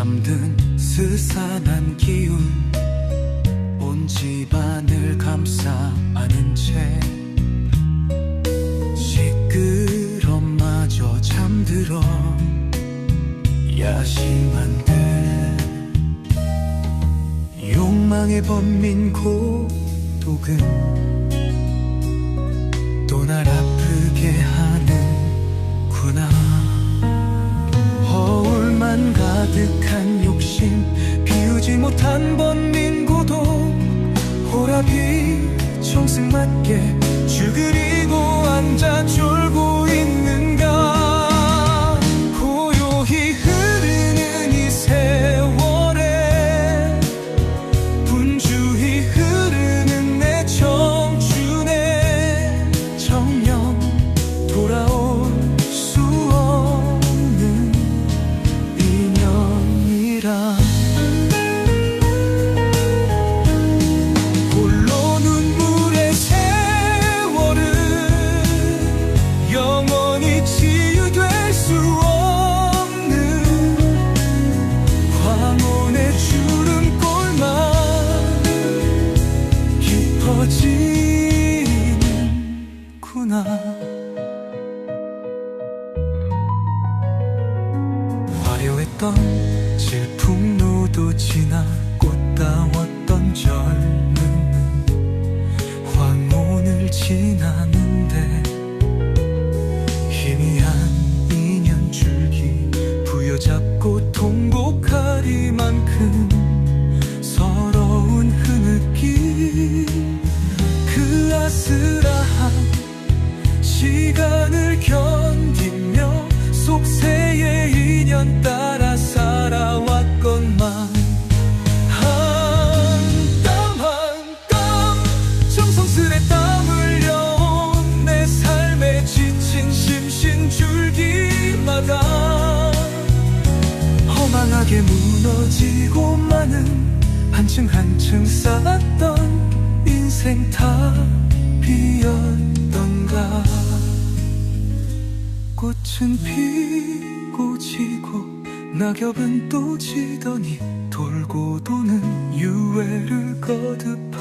잠든 스산한 기운 온 집안을 감싸 안은 채 시끄럼마저 잠들어 야심한데 욕망의 범민 고독은 또 날 앞에 한 번민 고독 호라비 정승맞게 죽으리고 앉아 졸고 있는가 고요히 흐르는 이 세월에 분주히 흐르는 내 청춘의 정령 돌아올 수 없는 인연이라 치유될 수 없는 황혼의 주름골만 깊어지는구나. 화려했던 질풍노도 지나 꽃다 시간을 견디며 속세의 인연 따라 살아왔건만. 한 땀 한 땀 정성스레 땀 흘려온 내 삶에 지친 심신 줄기마다 허망하게 무너지고 마는 한층 한층 쌓았던 인생 탑이었 꽃은 피고 지고 낙엽은 또 지더니 돌고 도는 유해를 거듭한